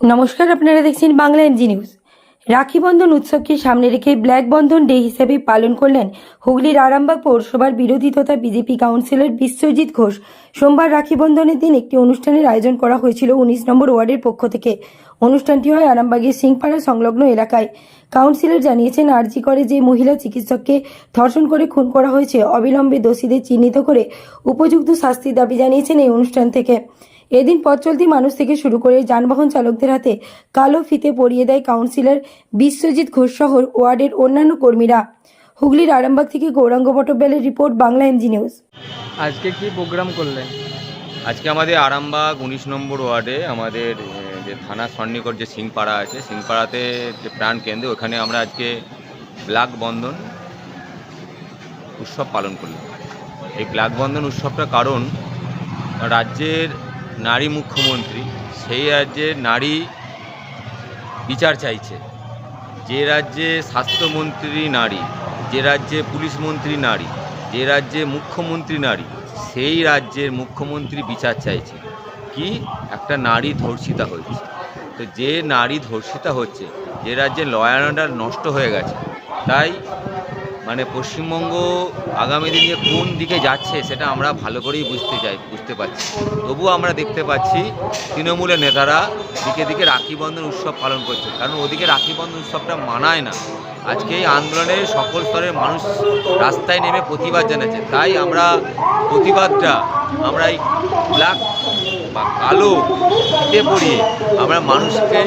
নমস্কার, আপনারা দেখছেন বাংলা এমজি নিউজ। রাখি বন্ধন উৎসবকে সামনে রেখে ব্ল্যাক বন্ধন ডে হিসেবে পালন করলেন হুগলির আরামবাগ পৌরসভার বিরোধী তথা বিজেপি কাউন্সিলর বিশ্বজিৎ ঘোষ। সোমবার রাখি বন্ধনের দিন একটি অনুষ্ঠানের আয়োজন করা হয়েছিল উনিশ নম্বর ওয়ার্ডের পক্ষ থেকে। অনুষ্ঠানটি হয় আরামবাগের সিংপাড়া সংলগ্ন এলাকায়। কাউন্সিলর জানিয়েছেন, আরজি করে যে মহিলা চিকিৎসককে ধর্ষণ করে খুন করা হয়েছে, অবিলম্বে দোষীদের চিহ্নিত করে উপযুক্ত শাস্তির দাবি জানিয়েছেন এই অনুষ্ঠান থেকে। এদিন পথ চলতি মানুষ থেকে শুরু করে যানবাহন চালকদের হাতে কালো ফিতে পরিয়ে দেয় কাউন্সিলর বিশ্বজিৎ ঘোষ সহ ওয়ার্ডের অন্যান্য কর্মীরা। হুগলির আরামবাগ থেকে Gauranga বটব্যালের report Bangla M G news. আজকে কি প্রোগ্রাম করলেন? আজকে আমাদের আরামবাগ উনিশ নম্বর ওয়ার্ডে আমাদের এ, যে থানা সন্নিকট যে সিংপাড়া আছে সিংপাড়াতে যে প্রাণ কেন্দ্র ওখানে আমরা আজকে ব্ল্যাক বন্ধন উৎসব পালন করলাম। এই ব্ল্যাক বন্ধন উৎসবটা কারণ রাজ্যের নারী মুখ্যমন্ত্রী, সেই রাজ্যে নারী বিচার চাইছে। যে রাজ্যে স্বাস্থ্যমন্ত্রী নারী, যে রাজ্যে পুলিশ মন্ত্রী নারী, যে রাজ্যে মুখ্যমন্ত্রী নারী, সেই রাজ্যের মুখ্যমন্ত্রী বিচার চাইছে। কি? একটা নারী ধর্ষিতা হয়েছে। তো যে নারী ধর্ষিতা হচ্ছে, যে রাজ্যে লয়ার অর্ডার নষ্ট হয়ে গেছে, তাই মানে পশ্চিমবঙ্গ আগামী দিনে কোন দিকে যাচ্ছে সেটা আমরা ভালো করেই বুঝতে চাই, বুঝতে পারছি। তবু আমরা দেখতে পাচ্ছি তৃণমূলের নেতারা দিকে দিকে রাখি বন্ধন উৎসব পালন করছে। কারণ ওদিকে রাখি বন্ধন উৎসবটা মানায় না। আজকে এই আন্দোলনে সকল স্তরের মানুষ রাস্তায় নেমে প্রতিবাদ জানাচ্ছে। তাই আমরা প্রতিবাদটা আমরা এই ব্ল্যাক বা কালো ফিতে পরিয়ে আমরা মানুষকে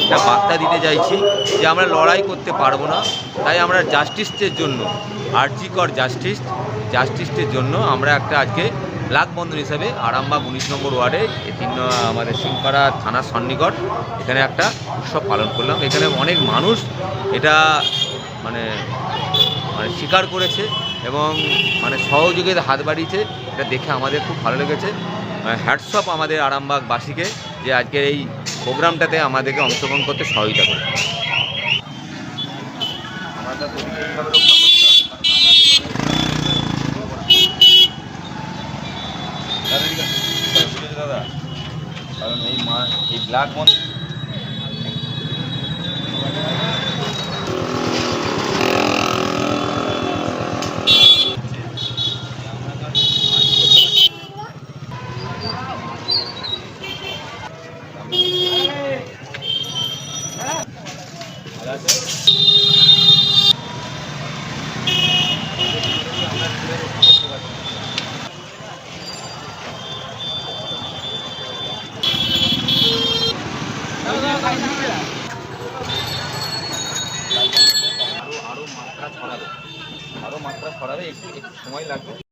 একটা বার্তা দিতে চাইছি যে আমরা লড়াই করতে পারব না। তাই আমরা জাস্টিসের জন্য আর্জিকর জাস্টিস জাস্টিসের জন্য আমরা একটা আজকে ব্ল্যাক বন্ধন হিসাবে আরামবাগ উনিশ নম্বর ওয়ার্ডে তিন আমাদের সিংপাড়া থানার সন্নিকট এখানে একটা উৎসব পালন করলাম। এখানে অনেক মানুষ এটা মানে মানে স্বীকার করেছে এবং মানে সহযোগিতা হাত বাড়িয়েছে। এটা দেখে আমাদের খুব ভালো লেগেছে। হ্যাটসঅপ আমাদের আরামবাগবাসীকে যে আজকের এই প্রোগ্রামটাতে আমাদেরকে অংশগ্রহণ করতে সহযোগিতা করে কারণ এই মা এই ব্ল্যাক মন আরও আরও মাত্রা ছড়াবে। আরও মাত্রা ছড়াবে একটু একটু সময় লাগবে।